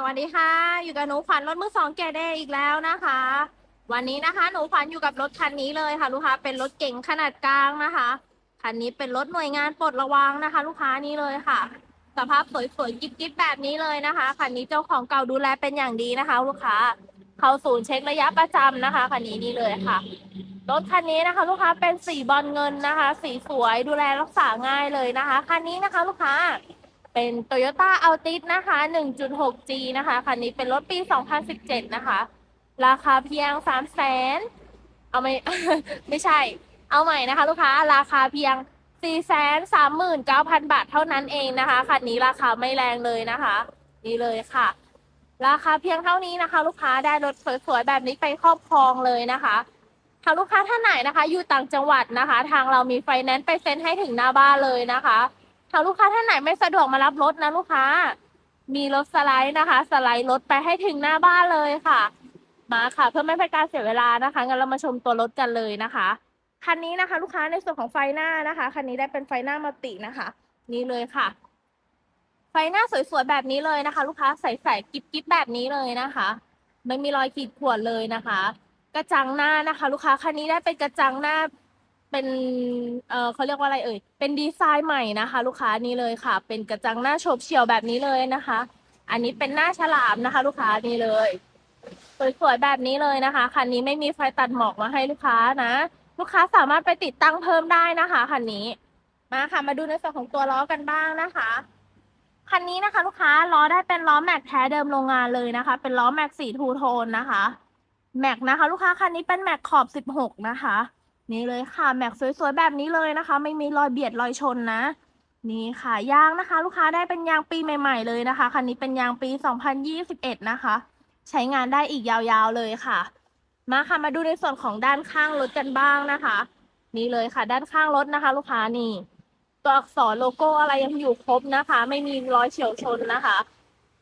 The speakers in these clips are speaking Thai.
สวัสดีค่ะ อยู่กับหนูขวัญรถมือสองแกเดอีกแล้วนะคะ วันนี้นะคะ หนูขวัญอยู่กับรถคันนี้เลยค่ะลูกค้าเป็นรถเก๋งขนาดกลางนะคะคันนี้เป็นรถหน่วยงานปลดระวังนะคะ ลูกค้านี้เลยค่ะ สภาพสวยๆกิ๊บแบบนี้เลยนะคะคันนี้เจ้าของเก่าดูแลเป็นอย่างดีนะคะ ลูกค้าเข้าศูนย์เช็คระยะประจำนะคะคันนี้นี่เลยค่ะรถคันนี้นะคะ ลูกค้าเป็นสีบอลเงินนะคะ สีสวยดูแลรักษาง่ายเลยนะคะคันนี้นะคะ ลูกค้า เป็น Toyota Altis นะคะ 1.6G นะคะ คันนี้เป็นรถปี 2017 นะคะ ราคาเพียง 3 0 0แสนเอาไม่ ไม่ใช่ เอาใหม่นะคะ ลูกค้า ราคาเพียง 4 3 9 0 0 0 บาทเท่านั้นเองนะคะ คันนี้ราคาไม่แรงเลยนะคะ นี่เลยค่ะ ราคาเพียงเท่านี้นะคะ ลูกค้าได้รถสวยๆแบบนี้ไปครอบครองเลยนะคะถ้าลูกค้าท่านไหนนะคะ อยู่ต่างจังหวัดนะคะ ทางเรามีไฟแนนซ์ไปเซ็นให้ถึงหน้าบ้านเลยนะคะ ถ้าลูกค้าท่านไหนไม่สะดวกมารับรถนะลูกค้า มีรถสไลด์นะคะ สไลด์รถไปให้ถึงหน้าบ้านเลยค่ะ มาค่ะ เพื่อไม่เป็นการเสียเวลานะคะงั้นเรามาชมตัวรถกันเลยนะคะ คันนี้นะคะ ลูกค้าในส่วนของไฟหน้านะคะคันนี้ได้เป็นไฟหน้ามัลตินะคะ นี่เลยค่ะ ไฟหน้าสวยๆแบบนี้เลยนะคะ ลูกค้าใส่ๆกิ๊บๆแบบนี้เลยนะคะ ไม่มีรอยขีดข่วนเลยนะคะ กระจังหน้านะคะ ลูกค้าคันนี้ได้เป็นกระจังหน้า เป็นเออเขาเรียกว่าอะไรเอ่ย เป็นดีไซน์ใหม่นะคะ ลูกค้านี่เลยค่ะ เป็นกระจังหน้าโฉบเฉี่ยวแบบนี้เลยนะคะ อันนี้เป็นหน้าฉลามนะคะ ลูกค้านี่เลยสวยๆแบบนี้เลยนะคะคันนี้ไม่มีไฟตัดหมอกมาให้ลูกค้านะ ลูกค้าสามารถไปติดตั้งเพิ่มได้นะคะคันนี้มาค่ะมาดูในส่วนของตัวล้อกันบ้างนะคะคันนี้นะคะ ลูกค้าล้อได้เป็นล้อแม็กแท้เดิมโรงงานเลยนะคะ เป็นล้อแม็กสีทูโทนนะคะแม็กนะคะ ลูกค้าคันนี้เป็นแม็กขอบสิบหกนะคะ นี่เลยค่ะแม็กสวยๆแบบนี้เลยนะคะ ไม่มีรอยเบียดรอยชนนะ นี่ค่ะยางนะคะ ลูกค้าได้เป็นยางปีใหม่ ๆ เลยนะคะคันนี้เป็นยางปี 2021 นะคะ ใช้งานได้อีกยาวๆเลยค่ะ มาค่ะมาดูในส่วนของด้านข้างรถกันบ้างนะคะ นี่เลยค่ะ ด้านข้างรถนะคะ ลูกค้านี่ ตัวอักษรโลโก้อะไรยังอยู่ครบนะคะ ไม่มีรอยเฉียวชนนะคะ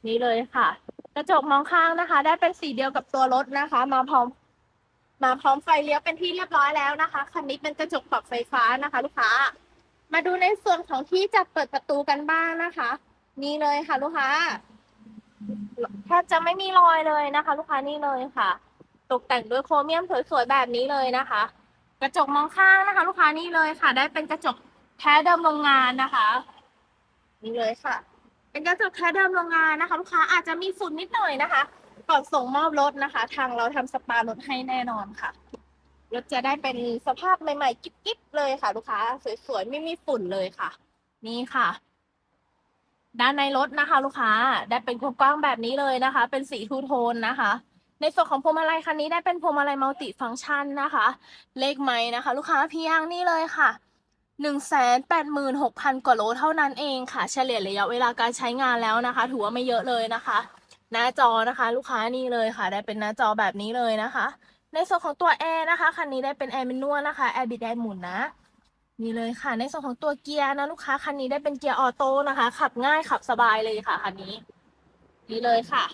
นี่เลยค่ะ กระจกมองข้างนะคะ ได้เป็นสีเดียวกับตัวรถนะคะ มาพร้อม มาพร้อมไฟเลี้ยวเป็นที่เรียบร้อยแล้วนะคะคันนี้เป็นกระจกปรับไฟฟ้านะคะ ลูกค้า มาดูในส่วนของที่จัดเปิดประตูกันบ้างนะคะ นี่เลยค่ะ ลูกค้าแทบจะไม่มีรอยเลยนะคะ ลูกค้านี่เลยค่ะ ตกแต่งด้วยโครเมียมสวยๆแบบนี้เลยนะคะ กระจกมองข้างนะคะ ลูกค้านี่เลยค่ะ ได้เป็นกระจกแท้เดิมโรงงานนะคะ นี่เลยค่ะ เป็นกระจกแท้เดิมโรงงานนะคะ ลูกค้าอาจจะมีฝุ่นนิดหน่อยนะคะ ก่อนส่งมอบรถนะคะ ทางเราทำสปารถให้แน่นอนค่ะ รถจะได้เป็นสภาพใหม่ๆ กิ๊บๆเลยค่ะ ลูกค้า สวยๆ ไม่มีฝุ่นเลยค่ะ นี่ค่ะ ด้านในรถนะคะ ลูกค้าได้เป็นกว้างๆแบบนี้เลยนะคะ เป็นสีทูโทนนะคะ ในส่วนของพวงมาลัยคันนี้ได้เป็นพวงมาลัยมัลติฟังก์ชันนะคะ เลขไม้นะคะ ลูกค้าเพียงนี่เลยค่ะหนึ่งแสนแปดหมื่นหกพันกว่าโลเท่านั้นเองค่ะ เฉลี่ยระยะเวลาการใช้งานแล้วนะคะ ถือว่าไม่เยอะเลยนะคะ หน้าจอนะคะ ลูกค้านี่เลยค่ะ ได้เป็นหน้าจอแบบนี้เลยนะคะ ในส่วนของตัวแอร์นะคะคันนี้ได้เป็นแอร์เมนวลนะคะแอร์บิดแอร์หมุนนะนี่เลยค่ะ ในส่วนของตัวเกียร์นะลูกค้าคันนี้ได้เป็นเกียร์ออโต้นะคะ ขับง่ายขับสบายเลยค่ะคันนี้ นี่เลยค่ะ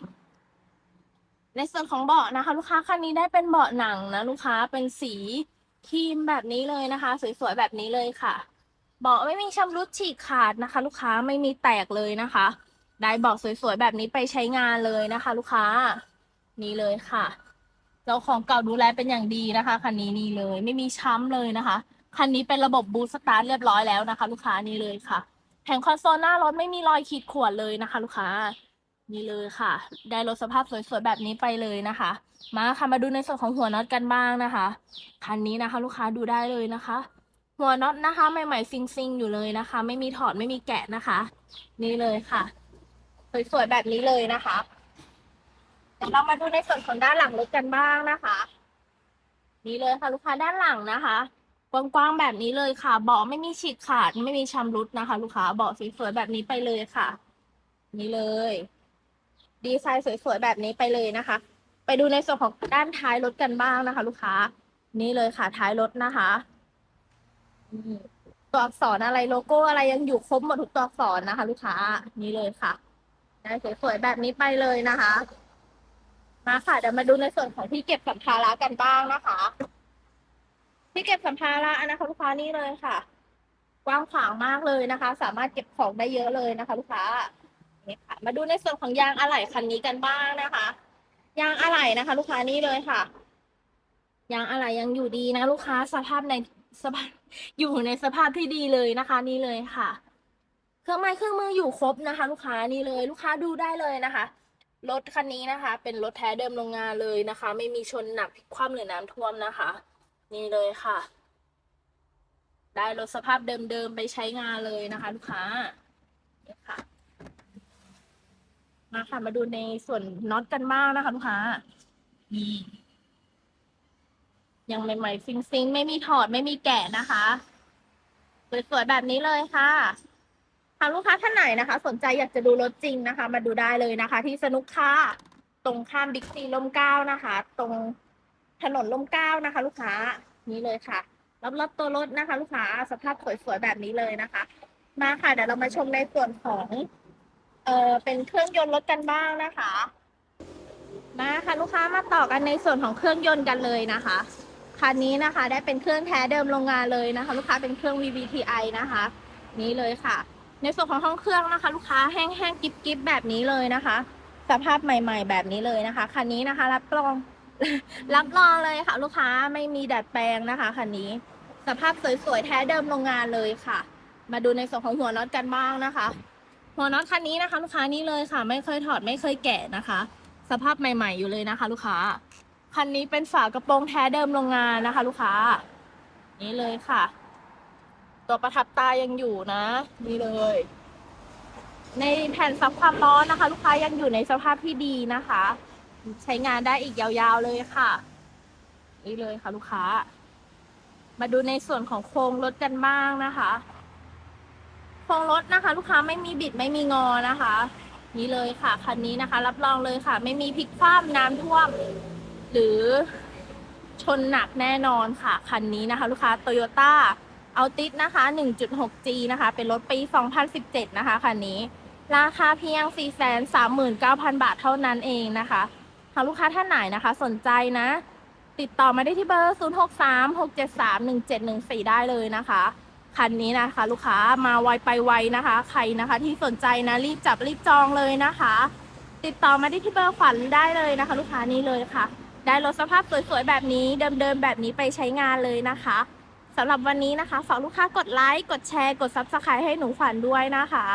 ในส่วนของเบาะนะคะ ลูกค้าคันนี้ได้เป็นเบาะหนังนะลูกค้าเป็นสีครีมแบบนี้เลยนะคะ สวยๆแบบนี้เลยค่ะ เบาะไม่มีชำรุดฉีกขาดนะคะ ลูกค้าไม่มีแตกเลยนะคะ ได้บาะสวยๆ แบบนี้ไปใช้งานเลยนะคะ ลูกค้า นี่เลยค่ะเจ้าของเก่าดูแลเป็นอย่างดีนะคะคันนี้นี่เลย ไม่มีช้ำเลยนะคะคันนี้เป็นระบบบูสตาร์ทเรียบร้อยแล้วนะคะ ลูกค้านี่เลยค่ะแผงคอนโซลหน้ารถไม่มีรอยขีดข่วนเลยนะคะ ลูกค้านี่เลยค่ะ ได้รถสภาพสวยๆแบบนี้ไปเลยนะคะ มาค่ะมาดูในส่วนของหัวน็อตกันบ้างนะคะคันนี้นะคะ ลูกค้าดูได้เลยนะคะ หัวน็อตนะคะ ใหม่ๆซิงๆอยู่เลยนะคะ ไม่มีถอดไม่มีแกะนะคะ นี่เลยค่ะ สวยๆแบบนี้เลยนะคะเดี๋ยวเรามาดูในส่วนของด้านหลังรถกันบ้างนะคะ นี่เลยค่ะลูกค้าด้านหลังนะคะกว้างๆแบบนี้เลยค่ะเบาะไม่มีฉีกขาดไม่มีชำรุดนะคะ ลูกค้าเบาะสวยๆแบบนี้ไปเลยค่ะ นี่เลย ดีไซน์สวยๆแบบนี้ไปเลยนะคะ ไปดูในส่วนของด้านท้ายรถกันบ้างนะคะ ลูกค้า นี่เลยค่ะท้ายรถนะคะตัวอักษรอะไรโลโก้อะไรยังอยู่ครบหมดทุกตัวอักษรนะคะ ลูกค้า นี่เลยค่ะ สวยๆแบบนี้ไปเลยนะคะ มาค่ะเดี๋ยวมาดูในส่วนของที่เก็บสัมภาระกันบ้างนะคะ ที่เก็บสัมภาระนะคะลูกค้านี่เลยค่ะ กว้างขวางมากเลยนะคะ สามารถเก็บของได้เยอะเลยนะคะ ลูกค้านี่ค่ะ มาดูในส่วนของยางอะไหล่คันนี้กันบ้างนะคะ ยางอะไหล่นะคะ ลูกค้านี่เลยค่ะ ยางอะไหล่ยังอยู่ดีนะ ลูกค้าสภาพในสภาพอยู่ในสภาพที่ดีเลยนะคะ นี่เลยค่ะ เครื่องไม้เครื่องมืออยู่ครบนะคะ ลูกค้านี่เลย ลูกค้าดูได้เลยนะคะ รถคันนี้นะคะ เป็นรถแท้เดิมโรงงานเลยนะคะ ไม่มีชนหนักพลิกคว่ำหรือน้ำท่วมนะคะ นี่เลยค่ะ ได้รถสภาพเดิมๆไปใช้งานเลยนะคะ ลูกค้านี่ค่ะมาค่ะ มาดูในส่วนน็อตกันบ้างนะคะ ลูกค้านี่ยังใหม่ๆซิงๆไม่มีถอดไม่มีแกะนะคะสวยๆแบบนี้เลยค่ะางลูกค้าท่านไหนนะคะ สนใจอยากจะดูรถจริงนะคะ มาดูได้เลยนะคะ ที่สนุกค่ะตรงข้ามบิ๊กซีลมเก้านะคะ ตรงถนนลมเก้านะคะ ลูกค้านี่เลยค่ะรับรับตัวรถนะคะ ลูกค้าสภาพสวยๆแบบนี้เลยนะคะ มาค่ะเดี๋ยวเรามาชมในส่วนของเออเป็นเครื่องยนต์รถกันบ้างนะคะ มาค่ะลูกค้ามาต่อกันในส่วนของเครื่องยนต์กันเลยนะคะคันนี้นะคะ ได้เป็นเครื่องแท้เดิมโรงงานเลยนะคะ ลูกค้าเป็นเครื่อง VVTi นะคะ นี้เลยค่ะ ในส่วนของห้องเครื่องนะคะ ลูกค้าแห้งๆกิ๊บๆแบบนี้เลยนะคะ สภาพใหม่ ๆ แบบนี้เลยนะคะคันนี้นะคะ รับรองรับรองเลยค่ะ ลูกค้าไม่มีดัดแปลงนะคะคันนี้ สภาพสวยๆแท้เดิมโรงงานเลยค่ะ มาดูในส่วนของหัวน็อตกันบ้างนะคะ หัวน็อตคันนี้นะคะ ลูกค้านี่เลยค่ะ ไม่เคยถอดไม่เคยแกะนะคะ สภาพใหม่ ๆ อยู่เลยนะคะ ลูกค้าคันนี้เป็นฝากระโปรงแท้เดิมโรงงานนะคะ ลูกค้า นี่เลยค่ะ ตัวประทับตายังอยู่นะนี่เลย ในแผ่นซับความร้อนนะคะ ลูกค้ายังอยู่ในสภาพที่ดีนะคะ ใช้งานได้อีกยาวๆเลยค่ะ นี่เลยค่ะลูกค้า มาดูในส่วนของโครงรถกันบ้างนะคะโครงรถนะคะ ลูกค้าไม่มีบิดไม่มีงอนะคะ นี่เลยค่ะคันนี้นะคะ รับรองเลยค่ะ ไม่มีพลิกคว่ำน้ำท่วม หรือชนหนักแน่นอนค่ะ คันนี้นะคะ ลูกค้าโตโยต้า เอาติสนะคะ 1.6G นะคะ เป็นรถปี 2017 นะคะคันนี้ ราคาเพียง 439,000 บาทเท่านั้นเองนะคะ หากลูกค้าท่านไหนนะคะ สนใจนะ ติดต่อมาได้ที่เบอร์ 0636731714 ได้เลยนะคะ คันนี้นะคะ ลูกค้ามาไวไปไวนะคะ ใครนะคะที่สนใจนะ รีบจับรีบจองเลยนะคะ ติดต่อมาได้ที่เบอร์ขวัญได้เลยนะคะ ลูกค้านี้เลยค่ะ ได้รถสภาพสวยๆแบบนี้เดิมๆแบบนี้ไปใช้งานเลยนะคะ สำหรับวันนี้นะคะ ฝากลูกค้ากดไลค์ กดแชร์ กดซับสไครต์ให้หนูขวัญด้วยนะคะ